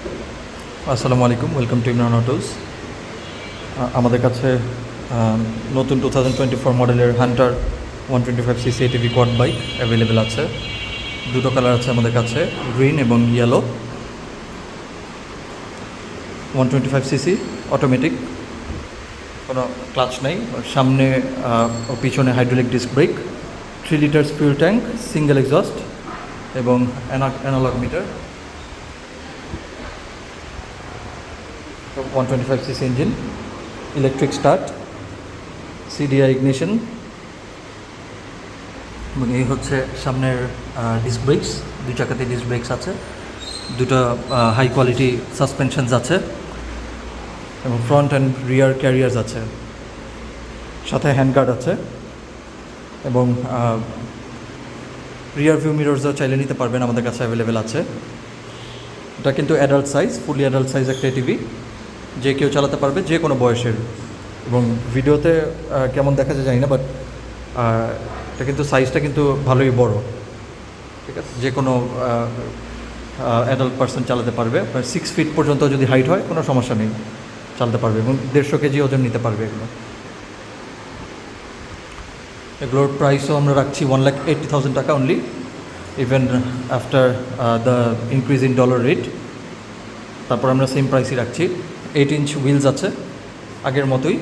আসসালামু আলাইকুম, welcome to Imran autos. আমাদের কাছে নতুন টু থাউজেন্ড টোয়েন্টি ফোর মডেলের Hunter one twenty five CC ATV quad bike available আছে। দুটো কালার আছে আমাদের কাছে গ্রিন এবং yellow one twenty five CC automatic কোনো ক্লাচ নেই। সামনে ও পিছনে hydraulic disc brake three litres fuel tank single exhaust এবং analogue meter one twenty five CC engine electric start CDI ignition এবং এই হচ্ছে সামনের ডিস্ক ব্রেকস দুই চাকাতে ডিস্ক ব্রেকস আছে, দুটো হাই কোয়ালিটি সাসপেনশনস আছে, এবং ফ্রন্ট অ্যান্ড রিয়ার ক্যারিয়ার্স আছে, সাথে হ্যান্ডগার্ড আছে, এবং রিয়ার ভিউ মিররসও চাইলে নিতে পারবেন, আমাদের কাছে অ্যাভেলেবেল আছে। এটা কিন্তু adult size fully adult size একটা টিভি যে কেউ চালাতে পারবে যে কোনো বয়সের। এবং ভিডিওতে কেমন দেখা যায় জানি না বাট এটা কিন্তু সাইজটা কিন্তু ভালোই বড়। ঠিক আছে? যে কোনো অ্যাডাল্ট পার্সন চালাতে পারবে। সিক্স ফিট পর্যন্ত যদি হাইট হয়, কোনো সমস্যা নেই, চালাতে পারবে এবং দেড়শো কেজি ওজন নিতে পারবে এগুলো। এগুলোর প্রাইসও আমরা রাখছি ওয়ান লাখ এইটটি থাউজেন্ড টাকা only even after the increase in dollar rate তারপর আমরা সেম প্রাইসই রাখছি। এইট ইঞ্চ হুইলস আছে আগের মতোই।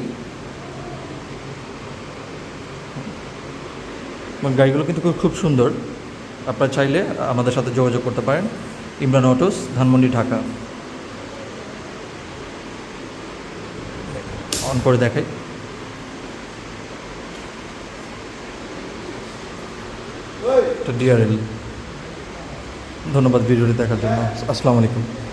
গাড়িগুলো কিন্তু খুব- সুন্দর। আপনারা চাইলে আমাদের সাথে যোগাযোগ করতে পারেন। ইমরান অটোস ধানমন্ডি ঢাকা। অন করে দেখাই। ডিআরএল ধন্যবাদ ভিডিওটি দেখার জন্য। আসসালামু আলাইকুম।